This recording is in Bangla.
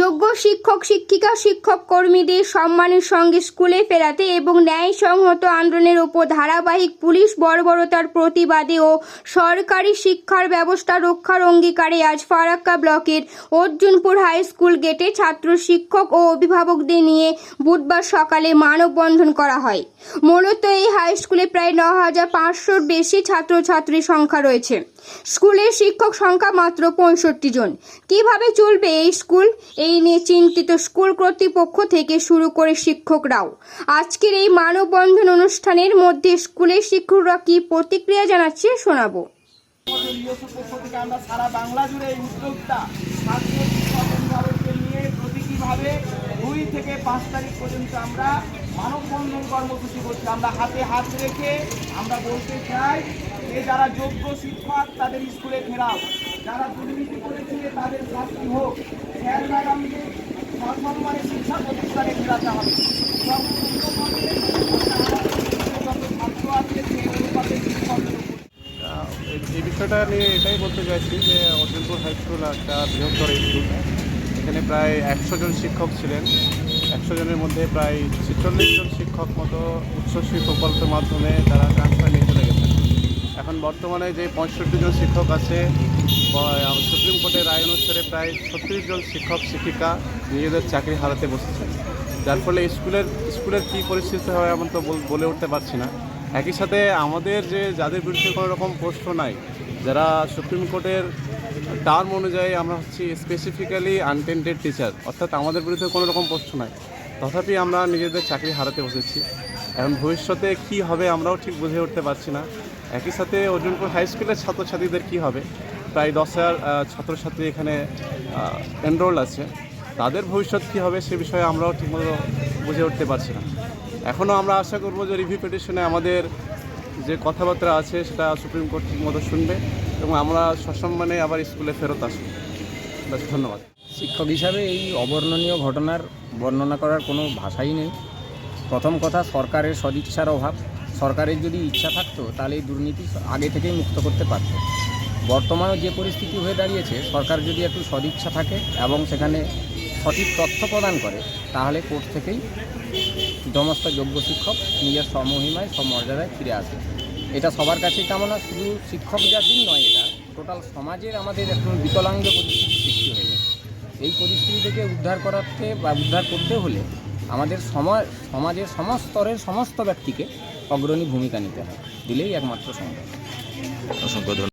যোগ্য শিক্ষক, শিক্ষিকা, শিক্ষক কর্মীদের সম্মানের সঙ্গে স্কুলে ফেরাতে এবং ন্যায়সংহত আন্দোলনের ওপর ধারাবাহিক পুলিশ বর্বরতার প্রতিবাদে ও সরকারি শিক্ষার ব্যবস্থা রক্ষার অঙ্গীকারে আজ ফারাক্কা ব্লকের অর্জুনপুর হাই স্কুল গেটে ছাত্র শিক্ষক ও অভিভাবকদের নিয়ে বুধবার সকালে মানববন্ধন করা হয়। মূলত এই হাই স্কুলে প্রায় ন হাজার পাঁচশোর বেশি ছাত্রছাত্রীর সংখ্যা রয়েছে। স্কুলের শিক্ষক সংখ্যা মাত্র পঁয়ষট্টি জন। কীভাবে চলবে এই স্কুল? এই নিয়ে চিন্তিত স্কুল কর্তৃপক্ষ থেকে শুরু করে শিক্ষকরাও। আজকের এই মানববন্ধন অনুষ্ঠানের মধ্যে স্কুলের শিক্ষকরা কি প্রতিক্রিয়া জানাচ্ছে শোনাবো। দুই থেকে পাঁচ তারিখ পর্যন্ত আমরা মানববন্ধন কর্মসূচি করছি আমরা হাতে হাত রেখে আমরা বলতে চাই যে যারা যোগ্য শিক্ষক, তাদের স্কুলে ফেরাও। যারা দুর্নীতি করেছে, তাদের শাস্তি হোক। স্যার ম্যাডামদের সসম্মানে শিক্ষা প্রতিষ্ঠানে ফেরাতে হবে। এই- বিষয়টা নিয়ে এটাই বলতে চাইছি যে অর্জুনপুর হাই স্কুল একটা বৃহত্তর স্কুল। এখানে প্রায় একশো জন শিক্ষক ছিলেন। একশো জনের মধ্যে প্রায় ছেচল্লিশ জন শিক্ষক মতো উচ্চশ্রী প্রকল্পের মাধ্যমে তারা ট্রান্সফার নিয়ে চলে গেছেন। এখন বর্তমানে যে পঁয়ষট্টি জন শিক্ষক আছে সুপ্রিম কোর্টের রায় অনুসারে প্রায় ছত্রিশ জন শিক্ষক, শিক্ষিকা নিজেদের চাকরি হারাতে বসেছে যার ফলে স্কুলের স্কুলের কী পরিস্থিতি হয় এমন তো বলে উঠতে পারছি না। একই সাথে আমাদের যে, যাদের বিরুদ্ধে কোনো রকম প্রশ্ন নাই, যারা সুপ্রিম কোর্টের টার্ম অনুযায়ী আমরা হচ্ছি স্পেসিফিক্যালি আনটেন্টেড টিচার অর্থাৎ আমাদের বিরুদ্ধে কোনো রকম প্রশ্ন নাই, তথাপি আমরা নিজেদের চাকরি হারাতে বসেছি। এখন ভবিষ্যতে কি হবে আমরাও ঠিক বুঝে উঠতে পারছি না। একই সাথে অর্জুনপুর হাই স্কুলের ছাত্রছাত্রীদের কি হবে? প্রায় দশ হাজার ছাত্রছাত্রী এখানে এনরোল আছে। তাদের ভবিষ্যৎ কী হবে সে বিষয়ে আমরাও ঠিকমতো বুঝে উঠতে পারছি না। এখনও আমরা আশা করব যে রিভিউ পিটিশনে আমাদের যে কথাবার্তা আছে সেটা সুপ্রিম কোর্ট ঠিকমতো শুনবে এবং আমরা সসম্মানে আবার স্কুলে ফেরত আসব। ধন্যবাদ। শিক্ষক হিসাবে এই অবর্ণনীয় ঘটনার বর্ণনা করার কোনো ভাষাই নেই। প্রথম কথা, সরকারের সদিচ্ছার অভাব। সরকারের যদি ইচ্ছা থাকতো, তাহলে এই দুর্নীতি আগে থেকেই মুক্ত করতে পারত। বর্তমানে যে পরিস্থিতি হয়ে দাঁড়িয়েছে, সরকার যদি একটু সদিচ্ছা থাকে এবং সেখানে সঠিক তথ্য প্রদান করে, তাহলে কোর্ট থেকেই সমস্ত যোগ্য শিক্ষক নিজের সমহিমায় সমর্যাদায় ফিরে আসে। এটা সবার কাছেই কামনা, শুধু শিক্ষক জাতির নয় এটা, টোটাল সমাজের আমাদের এখন বিকলাঙ্গ পরিস্থিতি সৃষ্টি হয়ে গেছে। এই পরিস্থিতি থেকে উদ্ধার করাতে বা উদ্ধার করতে হলে আমাদের সমাজ, সমাজের সমস্ত স্তরের সমস্ত ব্যক্তিকে অগ্রণী ভূমিকা নিতে হয় দিলেই একমাত্র সম্ভব। অসংখ্য